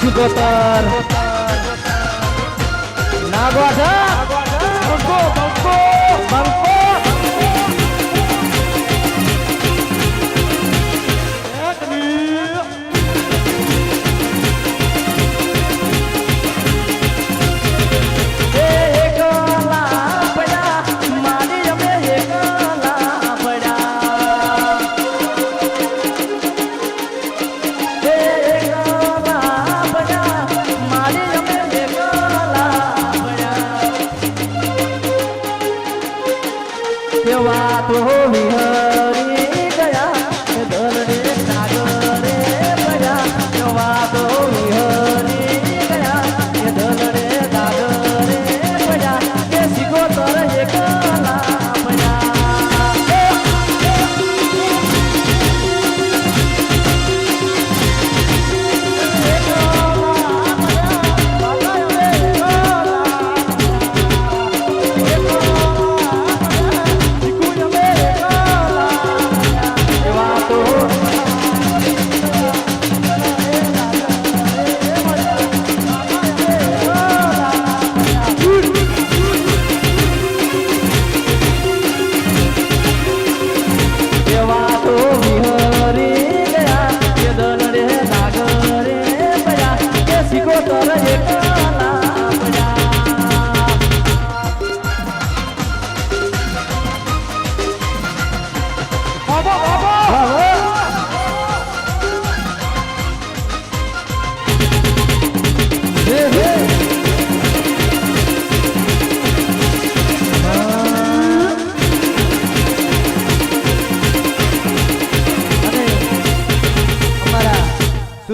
સિકોતર નાગવાઠા બંકો બંકો બંકો. કેવા તો વિહરી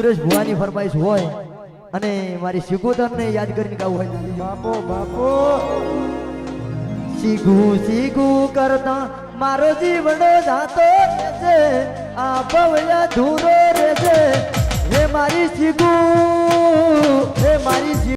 સુરેશ ભુવાની ફરમાઈશ હોય અને મારી સિગોદરને યાદ કરીને ગાવું હોય. બાપો બાપો. શીખું શીખું કરતા મારો જીવડો જાતો રહેશે આ ભવ્ય ધૂરો રહેશે હે મારી શીખું હે મારી